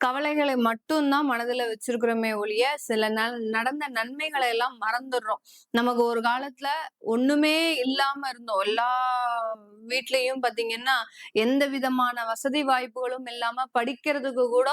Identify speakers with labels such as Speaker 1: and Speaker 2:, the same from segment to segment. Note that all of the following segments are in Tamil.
Speaker 1: கவலைகளை மட்டும்தான் மனதுல வச்சிருக்கிறோமே ஒழிய சில நடந்த நன்மைகளை எல்லாம் மறந்துடுறோம். நமக்கு ஒரு காலத்துல ஒண்ணுமே இல்லாம இருந்தோம். எல்லா வீட்லயும் பாத்தீங்கன்னா எந்த விதமான வசதி வாய்ப்புகளும் இல்லாம படிக்கிறதுக்கு கூட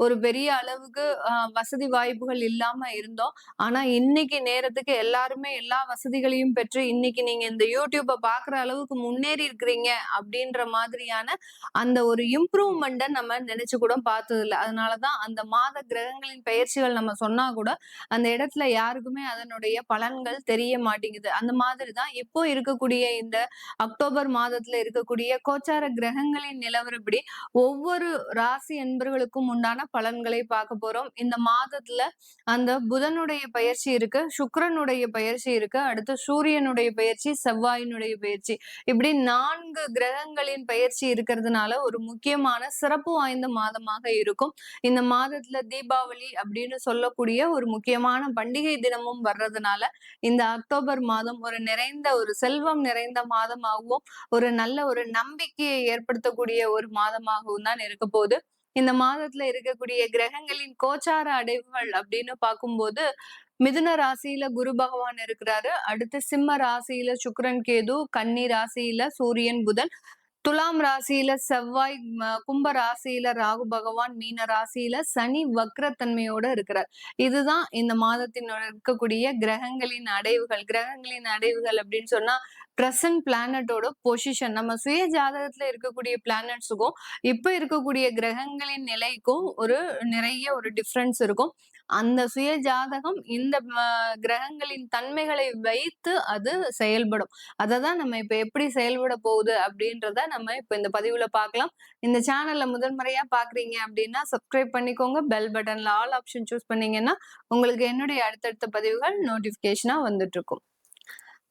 Speaker 1: ஒரு பெரிய அளவுக்கு வசதி வாய்ப்புகள் இல்லாம இருந்தோம். ஆனா இன்னைக்கு நேரத்துக்கு எல்லாருமே எல்லா வசதிகளையும் பெற்று இன்னைக்கு நீங்க இந்த யூடியூப்பை பாக்குற அளவுக்கு முன்னேறி இருக்கிறீங்க அப்படின்ற மாதிரியான அந்த ஒரு இம்ப்ரூவ்மெண்ட்டை நம்ம நினைச்சு கூட பார்த்தது இல்லை அதனாலதான் அந்த மாத கிரகங்களின் பயிற்சிகள் நம்ம சொன்னா கூட அந்த இடத்துல யாருக்குமே அதனுடைய பலன்கள் தெரிய மாட்டேங்குது. அந்த மாதிரிதான் இப்போ இருக்கக்கூடிய இந்த அக்டோபர் மாதத்துல இருக்கக்கூடிய கோச்சார கிரகங்களின் நிலவரப்படி ஒவ்வொரு ராசி என்பர்களுக்கும் உண்டான பலன்களை பார்க்க போறோம். இந்த மாதத்துல அந்த புதனுடைய பயிற்சி இருக்கு சுக்கரனுடைய பயிற்சி இருக்கு அடுத்து சூரியனுடைய பயிற்சி செவ்வாயினுடைய பயிற்சி இப்படி நான்கு கிரகங்களின் பயிற்சி இருக்கிறதுனால ஒரு முக்கியமான சிறப்பு வாய்ந்த மாதமாக இருக்கும். இந்த மாதத்துல தீபாவளி அப்படின்னு சொல்லக்கூடிய ஒரு முக்கியமான பண்டிகை தினமும் வர்றதுனால இந்த அக்டோபர் மாதம் ஒரு நிறைந்த ஒரு செல்வம் நிறைந்த மாதமாகவும் ஒரு நல்ல ஒரு நம்பிக்கையை ஏற்படுத்தக்கூடிய ஒரு மாதமாகவும் தான் இருக்க போகுது. இந்த மாதத்துல இருக்கக்கூடிய கிரகங்களின் கோச்சார அடைவுகள் அப்படின்னு பார்க்கும்போது மிதுன ராசியில குரு பகவான் இருக்கிறாரு. அடுத்து சிம்ம ராசியில சுக்கரன் கேது கன்னி ராசியில சூரியன் புதன். துலாம் ராசியில செவ்வாய் கும்ப ராசியில ராகு பகவான் மீன ராசியில சனி வக்ரத்தன்மையோட இருக்கிறார். இதுதான் இந்த மாதத்தின் இருக்கக்கூடிய கிரகங்களின் அடைவுகள். கிரகங்களின் அடைவுகள் அப்படின்னு சொன்னா பிரசன்ட் பிளானட்டோட பொசிஷன் நம்ம சுய ஜாதகத்துல இருக்கக்கூடிய பிளானட்ஸுக்கும் இப்ப இருக்கக்கூடிய கிரகங்களின் நிலைக்கும் ஒரு நிறைய ஒரு டிஃப்ரென்ஸ் இருக்கும். அந்த சுய ஜாதகம் இந்த கிரகங்களின் தன்மைகளை வைத்து அது செயல்படும். அதை தான் நம்ம இப்ப எப்படி செயல்பட போகுது அப்படின்றத நம்ம இப்ப இந்த பதிவுல பார்க்கலாம். இந்த சேனல்ல முதன்முறையா பாக்குறீங்க அப்படின்னா சப்ஸ்கிரைப் பண்ணிக்கோங்க. பெல் பட்டன்ல ஆல் ஆப்ஷன் சூஸ் பண்ணீங்கன்னா உங்களுக்கு என்னுடைய அடுத்தடுத்த பதிவுகள் நோட்டிபிகேஷனா வந்துட்டு இருக்கும்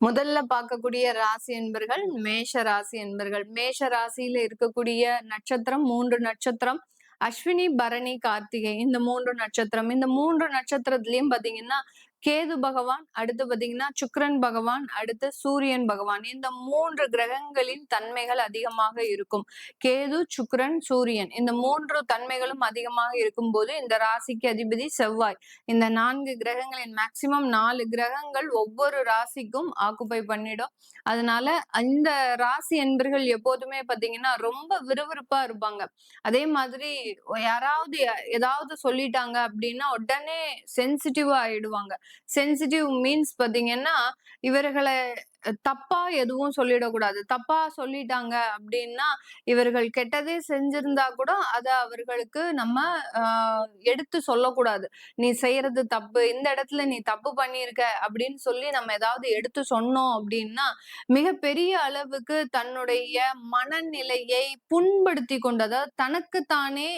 Speaker 1: முதல்ல பார்க்கக்கூடிய ராசி என்பர்கள் மேஷ ராசி என்பர்கள். மேஷ ராசியில இருக்கக்கூடிய நட்சத்திரம் மூன்று நட்சத்திரம். அஸ்வினி பரணி கார்த்திகை இந்த மூன்று நட்சத்திரம். இந்த மூன்று நட்சத்திரத்திலயும் பாத்தீங்கன்னா கேது பகவான் அடுத்து பாத்தீங்கன்னா சுக்கரன் பகவான் அடுத்து சூரியன் பகவான். இந்த மூன்று கிரகங்களின் தன்மைகள் அதிகமாக இருக்கும். கேது சுக்கரன் சூரியன். இந்த மூன்று தன்மைகளும் அதிகமாக இருக்கும் போது இந்த ராசிக்கு அதிபதி செவ்வாய். இந்த நான்கு கிரகங்களின் மேக்சிமம் நாலு கிரகங்கள் ஒவ்வொரு ராசிக்கும் ஆக்குப்பை பண்ணிடும். அதனால இந்த ராசி என்பர்கள் எப்போதுமே பாத்தீங்கன்னா ரொம்ப விறுவிறுப்பா இருப்பாங்க. அதே மாதிரி யாராவது ஏதாவது சொல்லிட்டாங்க அப்படின்னா உடனே சென்சிட்டிவா ஆயிடுவாங்க. சென்சிட்டிவ் மீன்ஸ் பாத்தீங்கன்னா இவர்களை தப்பா எதுவும் சொல்லிடக்கூடாது. தப்பா சொல்லிட்டாங்க அப்படின்னா இவர்கள் கெட்டதே செஞ்சிருந்தா கூட அதை அவர்களுக்கு நம்ம எடுத்து சொல்லக்கூடாது. நீ செய்யறது தப்பு இந்த இடத்துல நீ தப்பு பண்ணியிருக்க அப்படின்னு சொல்லி நம்ம ஏதாவது எடுத்து சொன்னோம் அப்படின்னா மிகப்பெரிய அளவுக்கு தன்னுடைய மனநிலையை புண்படுத்தி கொண்டதை தனக்குத்தானே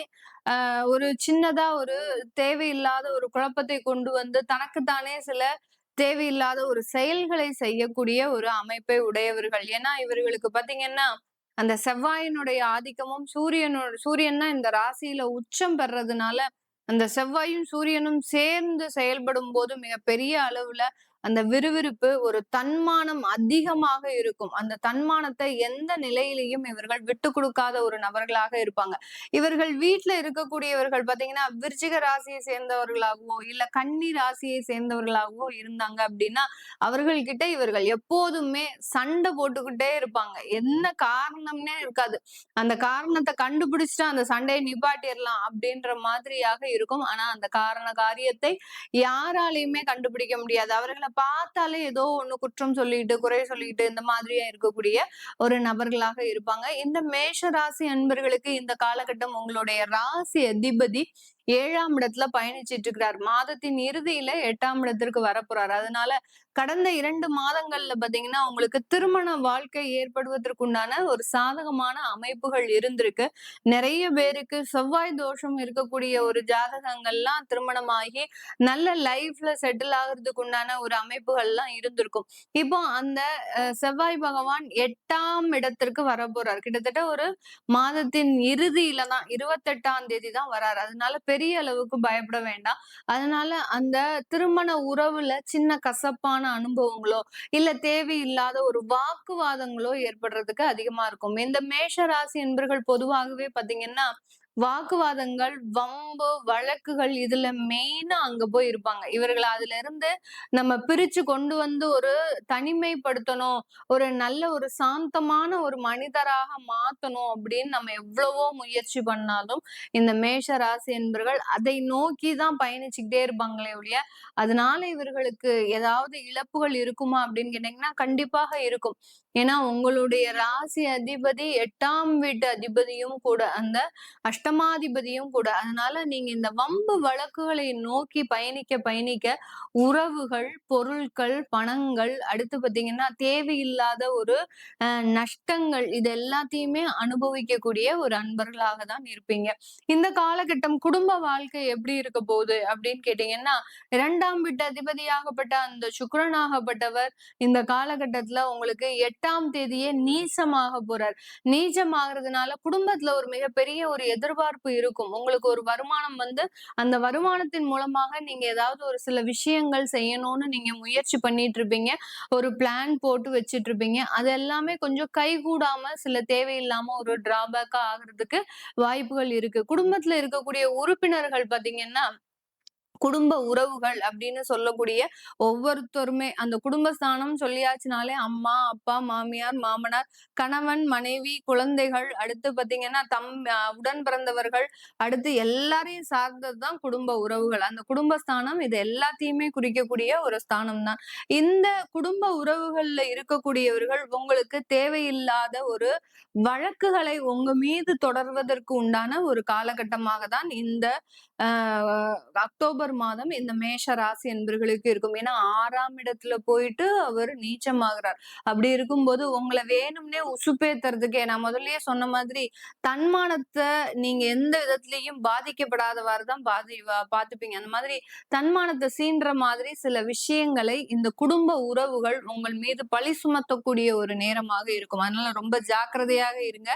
Speaker 1: ஒரு சின்னதா ஒரு தேவையில்லாத ஒரு குழப்பத்தை கொண்டு வந்து தனக்குத்தானே சில தேவையில்லாத ஒரு செயல்களை செய்யக்கூடிய ஒரு அமைப்பை உடையவர்கள். ஏன்னா இவர்களுக்கு பாத்தீங்கன்னா அந்த செவ்வாயினுடைய ஆதிக்கமும் சூரியனோட சூரியன்னா இந்த ராசியில உச்சம் பெறதுனால அந்த செவ்வாயும் சூரியனும் சேர்ந்து செயல்படும் போது மிக பெரிய அளவுல அந்த விறுவிறுப்பு ஒரு தன்மானம் அதிகமாக இருக்கும். அந்த தன்மானத்தை எந்த நிலையிலையும் இவர்கள் விட்டு கொடுக்காத ஒரு நபர்களாக இருப்பாங்க. இவர்கள் வீட்டுல இருக்கக்கூடியவர்கள் பாத்தீங்கன்னா விருச்சிக ராசியை சேர்ந்தவர்களாகவோ இல்ல கன்னி ராசியை சேர்ந்தவர்களாகவோ இருந்தாங்க அப்படின்னா அவர்கள்கிட்ட இவர்கள் எப்போதுமே சண்டை போட்டுக்கிட்டே இருப்பாங்க. என்ன காரணம்னே இருக்காது. அந்த காரணத்தை கண்டுபிடிச்சிட்டு அந்த சண்டையை நிப்பாட்டிடலாம் அப்படின்ற மாதிரியாக இருக்கும். ஆனா அந்த காரண காரியத்தை யாராலையுமே கண்டுபிடிக்க முடியாது. அவர்களை பார்த்தாலே ஏதோ ஒண்ணு குற்றம் சொல்லிட்டு குறை சொல்லிட்டு இந்த மாதிரியா இருக்கக்கூடிய ஒரு நபர்களாக இருப்பாங்க. இந்த மேஷ ராசி அன்பர்களுக்கு இந்த காலகட்டம் உங்களுடைய ராசி அதிபதி ஏழாம் இடத்துல பயணிச்சிட்டு இருக்கிறார் மாதத்தின் இறுதியில எட்டாம் இடத்திற்கு வரப்போறாரு. அதனால கடந்த இரண்டு மாதங்கள்ல பாத்தீங்கன்னா உங்களுக்கு திருமண வாழ்க்கை ஏற்படுவதற்குண்டான ஒரு சாதகமான அமைப்புகள் இருந்திருக்கு. நிறைய பேருக்கு செவ்வாய் தோஷம் இருக்கக்கூடிய ஒரு ஜாதகங்கள்லாம் திருமணமாகி நல்ல லைஃப்ல செட்டில் ஆகுறதுக்கு உண்டான ஒரு அமைப்புகள்லாம் இருந்திருக்கும். இப்போ அந்த செவ்வாய் பகவான் எட்டாம் இடத்திற்கு வர போறார் கிட்டத்தட்ட ஒரு மாதத்தின் இறுதியில தான் இருபத்தெட்டாம் தேதி தான் வராரு. அதனால பெரிய பெரிய அளவுக்கு பயப்பட வேண்டாம். அதனால அந்த திருமண உறவுல சின்ன கசப்பான அனுபவங்களோ இல்ல தேவையில்லாத ஒரு வாக்குவாதங்களோ ஏற்படுறதுக்கு அதிகமா இருக்கும். இந்த மேஷ ராசி என்பர்கள் பொதுவாகவே பாத்தீங்கன்னா வாக்குவாதங்கள் வம்பு வழக்குகள் இதுல மெயினா அங்க போய் இருப்பாங்க. இவர்களை அதுல இருந்து நம்ம பிரிச்சு கொண்டு வந்து ஒரு தனிமைப்படுத்தணும் ஒரு நல்ல ஒரு சாந்தமான ஒரு மனிதராக மாத்தணும் அப்படின்னு நம்ம எவ்வளவோ முயற்சி பண்ணாலும் இந்த மேஷ ராசி என்பர்கள் அதை நோக்கி தான் பயணிச்சுக்கிட்டே இருப்பாங்களே ஒழிய அதனால இவர்களுக்கு ஏதாவது இழப்புகள் இருக்குமா அப்படின்னு கேட்டீங்கன்னா கண்டிப்பாக இருக்கும். ஏன்னா உங்களுடைய ராசி அதிபதி எட்டாம் வீட்டு அதிபதியும் கூட அந்த அஷ்டமாதிபதியும் கூட அதனால நீங்க இந்த வம்பு வழக்குகளை நோக்கி பயணிக்க பயணிக்க உறவுகள் பொருட்கள் பணங்கள் அடுத்து பாத்தீங்கன்னா தேவையில்லாத ஒரு நஷ்டங்கள் இது எல்லாத்தையுமே அனுபவிக்கக்கூடிய ஒரு அன்பர்களாக தான் இருப்பீங்க. இந்த காலகட்டம் குடும்ப வாழ்க்கை எப்படி இருக்க போகுது அப்படின்னு கேட்டீங்கன்னா இரண்டாம் வீட்டு அதிபதியாகப்பட்ட அந்த சுக்கரனாகப்பட்டவர் இந்த காலகட்டத்துல உங்களுக்கு எட்டாம் தேதியே நீசமாக போறார். நீச்சமாகிறதுனால குடும்பத்துல ஒரு மிகப்பெரிய ஒரு எதிர்பார்ப்பு இருக்கும். உங்களுக்கு ஒரு வருமானம் வந்து அந்த வருமானத்தின் மூலமாக நீங்க ஏதாவது ஒரு சில விஷயங்கள் செய்யணும்னு நீங்க முயற்சி பண்ணிட்டு இருப்பீங்க ஒரு பிளான் போட்டு வச்சிட்டு இருப்பீங்க அது எல்லாமே கொஞ்சம் கைகூடாம சில தேவையில்லாம ஒரு டிராபேக்கா ஆகுறதுக்கு வாய்ப்புகள் இருக்கு. குடும்பத்துல இருக்கக்கூடிய உறுப்பினர்கள் பாத்தீங்கன்னா குடும்ப உறவுகள் அப்படின்னு சொல்லக்கூடிய ஒவ்வொருத்தருமே அந்த குடும்பஸ்தானம் சொல்லியாச்சுனாலே அம்மா அப்பா மாமியார் மாமனார் கணவன் மனைவி குழந்தைகள் அடுத்து பாத்தீங்கன்னா தம் உடன் பிறந்தவர்கள் அடுத்து எல்லாரையும் சார்ந்ததுதான் குடும்ப உறவுகள். அந்த குடும்பஸ்தானம் இது எல்லாத்தையுமே குறிக்கக்கூடிய ஒரு ஸ்தானம் தான் இந்த குடும்ப உறவுகள்ல இருக்கக்கூடியவர்கள் உங்களுக்கு தேவையில்லாத ஒரு வழக்குகளை உங்க மீது தொடர்வதற்கு உண்டான ஒரு காலகட்டமாக தான் இந்த அக்டோபர் மாதம் இந்த மேஷ ராசி என்பர்களுக்கு இருக்கும். ஏன்னா ஆறாம் இடத்துல போயிட்டு அவர் நீச்சமாகிறார். அப்படி இருக்கும்போது உங்களை வேணும்னே உசுப்பேத்துறதுக்கே நான் முதல்லயே சொன்ன மாதிரி தன்மானத்தை நீங்க எந்த விதத்திலையும் பாதிக்கப்படாதவாறு தான் பாதி பாத்துப்பீங்க. அந்த மாதிரி தன்மானத்தை சீன்ற மாதிரி சில விஷயங்களை இந்த குடும்ப உறவுகள் உங்கள் மீது பழி சுமத்தக்கூடிய ஒரு நேரமாக இருக்கும். அதனால ரொம்ப ஜாக்கிரதையாக இருங்க.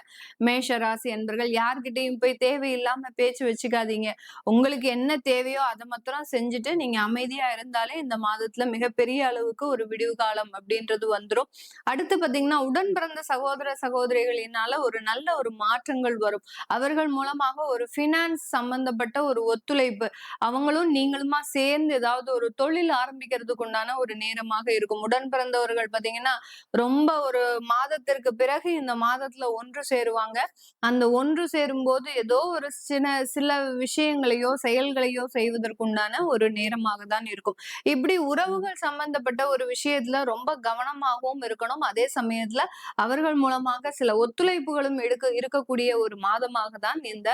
Speaker 1: மேஷ ராசி என்பர்கள் யார்கிட்டையும் போய் தேவையில்லாம பேச்சு வச்சுக்காதீங்க. உங்களுக்கு என்ன தேவையோ அதை மாத்திரம் செஞ்சுட்டு நீங்க அமைதியா இருந்தாலே இந்த மாதத்துல மிகப்பெரிய அளவுக்கு ஒரு விடிவு காலம் அப்படின்றது வந்துடும் அடுத்து பாத்தீங்கன்னா உடன் பிறந்த சகோதர சகோதரிகளினால ஒரு நல்ல ஒரு மாற்றங்கள் வரும். அவர்கள் மூலமாக ஒரு பினான்ஸ் சம்பந்தப்பட்ட ஒரு ஒத்துழைப்பு அவங்களும் நீங்களுமா சேர்ந்து ஏதாவது ஒரு தொழில் ஆரம்பிக்கிறதுக்கு உண்டான ஒரு நேரமாக இருக்கும். உடன் பிறந்தவர்கள் பாத்தீங்கன்னா ரொம்ப ஒரு மாதத்திற்கு பிறகு இந்த மாதத்துல ஒன்று சேருவாங்க. அந்த ஒன்று சேரும் போது ஏதோ ஒரு சின்ன சில விஷயங்களையும் செயல்களையோ செய்வதற்குண்டான ஒரு நேரமாக தான் இருக்கும். இப்படி உறவுகள் சம்பந்தப்பட்ட ஒரு விஷயத்துல ரொம்ப கவனமாகவும் இருக்கணும். அதே சமயத்துல அவர்கள் மூலமாக சில ஒத்துழைப்புகளும் எடுக்க இருக்கக்கூடிய ஒரு மாதமாக தான் இந்த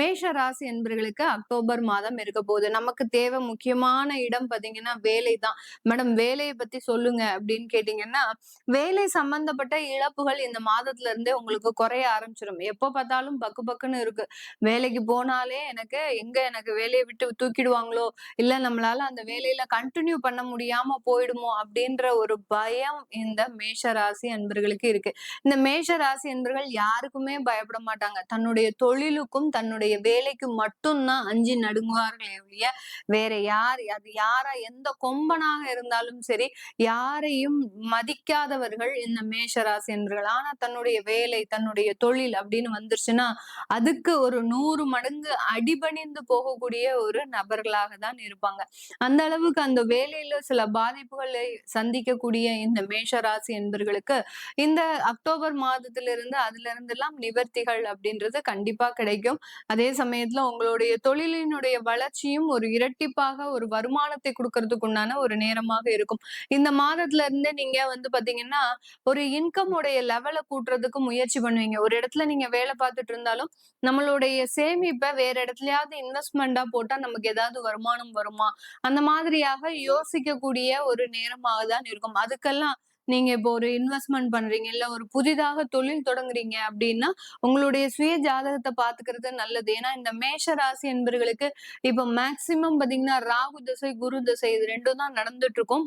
Speaker 1: மேஷ ராசி என்பர்களுக்கு அக்டோபர் மாதம் இருக்க போகுது. நமக்கு தேவை முக்கியமான இடம் பாத்தீங்கன்னா வேலை தான் மேடம் வேலையை பத்தி சொல்லுங்க அப்படின்னு கேட்டீங்கன்னா வேலை சம்பந்தப்பட்ட இழப்புகள் இந்த மாதத்துல இருந்தே உங்களுக்கு குறைய ஆரம்பிச்சிடும் எப்ப பார்த்தாலும் பக்கு பக்குன்னு இருக்கு. வேலைக்கு போனாலே எனக்கு எங்க எனக்கு வேலையை விட்டு தூக்கிடுவாங்களோ? இல்ல நம்மளால அந்த வேலையில கண்டினியூ பண்ண முடியாம போயிடுமோ? அப்படின்ற ஒரு பயம் இந்த மேஷ ராசி அன்பர்களுக்கு இருக்கு. இந்த மேஷ ராசி அன்பர்கள் யாருக்குமே பயப்பட மாட்டாங்க. தன்னுடைய தொழிலுக்கும் தன்னுடைய வேலைக்கும் மட்டும்தான் அஞ்சு நடுங்குவார்களே ஒழிய வேற யார் அது யாரா எந்த கொம்பனாக இருந்தாலும் சரி யாரையும் மதிக்காதவர்கள் இந்த மேஷ ராசி அன்பர்கள் ஆனா தன்னுடைய வேலை தன்னுடைய தொழில் அப்படின்னு வந்துருச்சுன்னா அதுக்கு ஒரு நூறு மடங்கு அடிபணிந்து போக போகக்கூடிய ஒரு நபர்களாக தான் இருப்பாங்க. அந்த அளவுக்கு அந்த வேலையில சில பாதிப்புகளை சந்திக்கக்கூடிய இந்த மேஷராசி என்பர்களுக்கு இந்த அக்டோபர் மாதத்திலிருந்து அதுல இருந்து எல்லாம் நிவர்த்திகள் அப்படின்றது கண்டிப்பா கிடைக்கும். அதே சமயத்துல உங்களுடைய தொழிலினுடைய வளர்ச்சியும் ஒரு இரட்டிப்பாக ஒரு வருமானத்தை கொடுக்கறதுக்கு உண்டான ஒரு நேரமாக இருக்கும். இந்த மாதத்துல இருந்து நீங்க வந்து பாத்தீங்கன்னா ஒரு இன்கம் உடைய லெவலை கூட்டுறதுக்கு முயற்சி பண்ணுவீங்க. ஒரு இடத்துல நீங்க வேலை பார்த்துட்டு இருந்தாலும் நம்மளுடைய சேமிப்பை வேற இடத்துலயாவது இன்வெஸ்ட் இன்வெஸ்ட்மெண்டா போட்டா நமக்கு ஏதாவது வருமானம் வருமா? அந்த மாதிரியாக யோசிக்கக்கூடிய ஒரு நேரமாக தான் இருக்கும். அதுக்கெல்லாம் நீங்க இப்போ ஒரு இன்வெஸ்ட்மெண்ட் பண்றீங்க இல்ல ஒரு புதிதாக தொழில் தொடங்குறீங்க அப்படின்னா உங்களுடைய சுய ஜாதகத்தை பாத்துக்கிறது நல்லது. ஏன்னா இந்த மேஷ ராசி என்பர்களுக்கு இப்ப மேக்சிமம் பாத்தீங்கன்னா ராகு தசை குரு தசை இது ரெண்டும் தான் நடந்துட்டு இருக்கும்.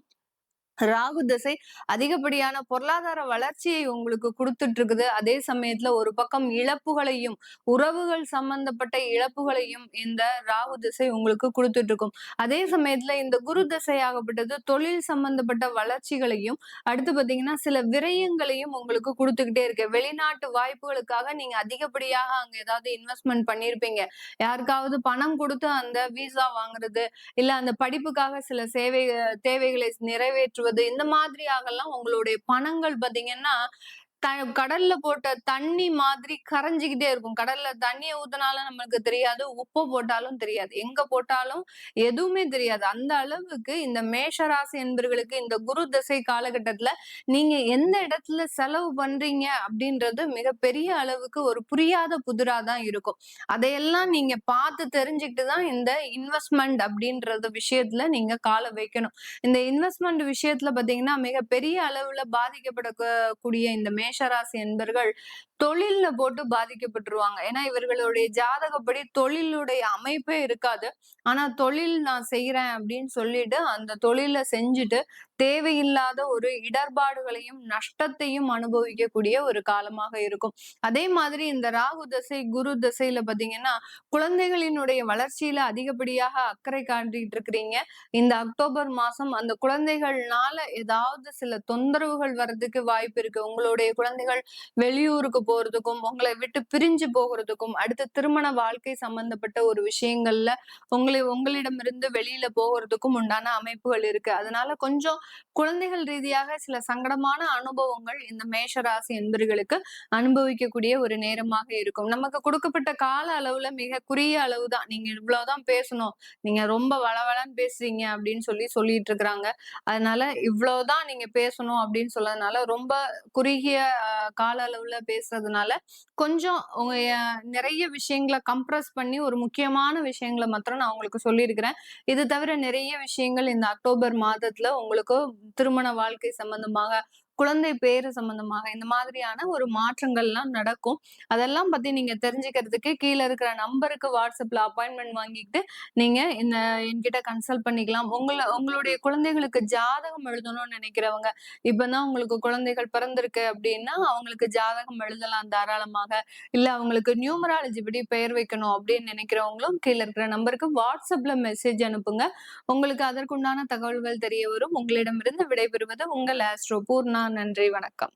Speaker 1: ராகு தசை அதிகப்படியான பொருளாதார வளர்ச்சியை உங்களுக்கு கொடுத்துட்டு இருக்குது அதே சமயத்துல ஒரு பக்கம் இழப்புகளையும் உறவுகள் சம்பந்தப்பட்ட இழப்புகளையும் இந்த ராகு திசை உங்களுக்கு கொடுத்துட்டு இருக்கும் அதே சமயத்துல இந்த குரு திசை ஆகப்பட்டது தொழில் சம்பந்தப்பட்ட வளர்ச்சிகளையும் அடுத்து பாத்தீங்கன்னா சில விரயங்களையும் உங்களுக்கு கொடுத்துக்கிட்டே இருக்கு. வெளிநாட்டு வாய்ப்புகளுக்காக நீங்க அதிகப்படியாக அங்க ஏதாவது இன்வெஸ்ட்மெண்ட் பண்ணிருப்பீங்க. யாருக்காவது பணம் கொடுத்து அந்த விசா வாங்குறது இல்ல அந்த படிப்புக்காக சில சேவை தேவைகளை நிறைவேற்றுவது வருவது இந்த மாதிரியாகலாம் உங்களுடைய பணங்கள் பாத்தீங்கன்னா த கடல்ல போட்ட தண்ணி மாதிரி கரைஞ்சிக்கிட்டே இருக்கும். கடல்ல தண்ணியை ஊத்தினாலும் நம்மளுக்கு தெரியாது உப்பு போட்டாலும் தெரியாது. எங்க போட்டாலும் எதுவுமே தெரியாது. அந்த அளவுக்கு இந்த மேஷராசி என்பர்களுக்கு இந்த குரு தசை காலகட்டத்துல நீங்க எந்த இடத்துல செலவு பண்றீங்க அப்படின்றது மிகப்பெரிய அளவுக்கு ஒரு புரியாத புதிரா தான் இருக்கும். அதையெல்லாம் நீங்க பார்த்து தெரிஞ்சுக்கிட்டு தான் இந்த இன்வெஸ்ட்மெண்ட் அப்படின்றது விஷயத்துல நீங்க காலை வைக்கணும். இந்த இன்வெஸ்ட்மெண்ட் விஷயத்துல பாத்தீங்கன்னா மிகப்பெரிய அளவுல பாதிக்கப்படக்கூடிய இந்த மே மேஷராசி என்பர்கள் தொழில்ல போட்டு பாதிக்கப்பட்டுருவாங்க. ஏன்னா இவர்களுடைய ஜாதகப்படி தொழிலுடைய அமைப்பே இருக்காது. ஆனா தொழில் நான் செய்யறேன் அப்படின்னு சொல்லிட்டு அந்த தொழில செஞ்சுட்டு தேவையில்லாத ஒரு இடர்பாடுகளையும் நஷ்டத்தையும் அனுபவிக்கக்கூடிய ஒரு காலமாக இருக்கும். அதே மாதிரி இந்த ராகு தசை குரு தசையில பாத்தீங்கன்னா குழந்தைகளினுடைய வளர்ச்சியில அதிகப்படியாக அக்கறை காட்டிட்டு இருக்கிறீங்க. இந்த அக்டோபர் மாசம் அந்த குழந்தைகள்னால ஏதாவது சில தொந்தரவுகள் வர்றதுக்கு வாய்ப்பு இருக்கு. உங்களுடைய குழந்தைகள் வெளியூருக்கு போறதுக்கும் உங்களை விட்டு பிரிஞ்சு போகிறதுக்கும் அடுத்த திருமண வாழ்க்கை சம்பந்தப்பட்ட ஒரு விஷயங்கள்ல உங்களை உங்களிடமிருந்து வெளியில போகிறதுக்கும் உண்டான அமைப்புகள் இருக்கு. அதனால கொஞ்சம் குழந்தைகள் ரீதியாக சில சங்கடமான அனுபவங்கள் இந்த மேஷராசி என்பர்களுக்கு அனுபவிக்கக்கூடிய ஒரு நேரமாக இருக்கும். நமக்கு கொடுக்கப்பட்ட கால அளவுல மிக குறுகிய அளவு தான் நீங்க இவ்வளவுதான் பேசணும். நீங்க ரொம்ப வளவளன்னு பேசுறீங்க அப்படின்னு சொல்லி சொல்லிட்டு இருக்கிறாங்க. அதனால இவ்வளவுதான் நீங்க பேசணும் அப்படின்னு சொல்லதுனால ரொம்ப குறுகிய கால அளவுல பேச பேசுறதுனால கொஞ்சம் உங்க நிறைய விஷயங்களை கம்ப்ரஸ் பண்ணி ஒரு முக்கியமான விஷயங்களை மாத்திரம் நான் உங்களுக்கு சொல்லியிருக்கிறேன். இது தவிர நிறைய விஷயங்கள் இந்த அக்டோபர் மாதத்துல உங்களுக்கு திருமண வாழ்க்கை சம்பந்தமாக குழந்தை பேரு சம்பந்தமாக இந்த மாதிரியான ஒரு மாற்றங்கள்லாம் நடக்கும். அதெல்லாம் பத்தி நீங்க தெரிஞ்சுக்கிறதுக்கு கீழே இருக்கிற நம்பருக்கு வாட்ஸ்அப்ல அப்பாயின்மெண்ட் வாங்கிட்டு நீங்க இந்த என்கிட்ட கன்சல்ட் பண்ணிக்கலாம். உங்களை உங்களுடைய குழந்தைகளுக்கு ஜாதகம் எழுதணும்னு நினைக்கிறவங்க இப்பதான் உங்களுக்கு குழந்தைகள் பிறந்திருக்கு அப்படின்னா அவங்களுக்கு ஜாதகம் எழுதலாம் தாராளமாக. இல்ல அவங்களுக்கு நியூமராலஜி படி பெயர் வைக்கணும் அப்படின்னு நினைக்கிறவங்களும் கீழே இருக்கிற நம்பருக்கு வாட்ஸ்அப்ல மெசேஜ் அனுப்புங்க. உங்களுக்கு அதற்குண்டான தகவல்கள் தெரிய வரும். உங்களிடமிருந்து விடைபெறுவது உங்கள் ஆஸ்ட்ரோ பூர்ணா நன்றி வணக்கம்.